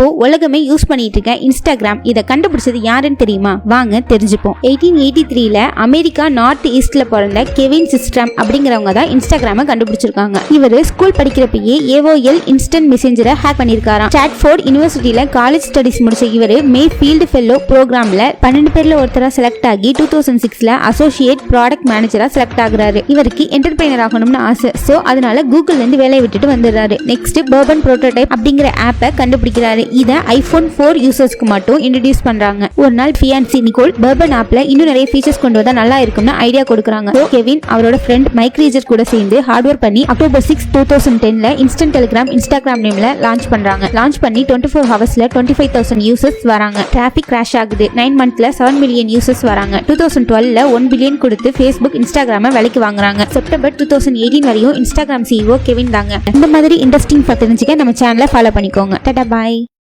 இப்போ உலகமே யூஸ் பண்ணிட்டு இருக்க இன்ஸ்டாகிராம் இதை கண்டுபிடிச்சது யாருன்னு தெரியுமா? வாங்க தெரிஞ்சுப்போம். எயிட்டீன் எயிட்டி த்ரீல அமெரிக்கா நார்த் ஈஸ்ட்ல பிறந்த கெவின் சிஸ்டம் அப்படிங்கிறவங்க தான் இன்ஸ்டாகிராமை கண்டுபிடிச்சிருக்காங்க. இவர் ஸ்கூல் படிக்கிறப்பயே ஏஓஎல் இன்ஸ்டன்ட் மெசேஞ்சரை ஹேக் பண்ணியிருக்காராம். ஸ்டாட்ஃபோர்ட் யூனிவர்சிட்டியில காலேஜ் ஸ்டடிஸ் முடிச்ச இவர் மே ஃபீல்டு ஃபெல்லோ ப்ரோக்ராம்ல பன்னெண்டு பேர்ல ஒருத்தராக செலக்ட் ஆகி டூ தௌசண்ட் சிக்ஸ்ல அசோசியேட் ப்ராடக்ட் மேனேஜரா செலக்ட் ஆகுறாரு. இவருக்கு என்டர்பிரைனர் ஆகணும்னு ஆசை. சோ அதனால கூகுள்ல இருந்து வேலையை விட்டுட்டு வந்துடுறாரு. நெக்ஸ்ட் பர்பன் ப்ரோட்டோடைப் அப்படிங்கிற ஆப்பை கண்டுபிடிக்கிறாரு. இதை ஐபோன் ஃபோர் யூசர்ஸ்க்கு மட்டும் இன்ட்ரடியூஸ் பண்றாங்க. ஒரு நாள் ஃபியான்சி நிக்கோல் பர்பன் ஆப்ல இன்னும் நிறைய ஃபீச்சர்ஸ் கொண்டு வந்தா நல்லா இருக்கும்னு ஐடியா கொடுக்குறாங்க. கெவின் அவரோட ஃப்ரெண்ட் மைக் ரீஜர் கூட சேர்ந்து ஹார்ட்வேர் பண்ணி அக்டோபர் சிக்ஸ் டூ தௌசண்ட் டென்ல இன்ஸ்டன்ட் டெலிகிராம் இன்ஸ்டாகிராம் நேம்ல லான்ச் பண்றாங்க. லான்ச் பண்ணி டுவெண்ட்டி ஃபோர் ஹவர்ஸ்ல டுவெண்ட்டி ஃபைவ் தௌசண்ட் யூசர்ஸ் வராங்க. டிராபிக் கிராஷ் ஆகுது. நைன் மந்த்ல செவன் மில்லியன் யூசர்ஸ் வராங்க. டூ தௌசண்ட் டுவெல்ல ஒன் பில்லியன் கொடுத்து ஃபேஸ்புக் இன்ஸ்டாகிராம விலைக்கு வாங்குறாங்க. செப்டம்பர் டூ தௌசண்ட் எயிட்டீன் வரையும் இன்ஸ்டாகிராம் சிஇஓ கெவின் தாங்க. இந்த மாதிரி இன்ட்ரெஸ்டிங் தெரிஞ்சுக்க நம்ம சேனலை ஃபாலோ பண்ணிக்கோங்க. டாடா பாய்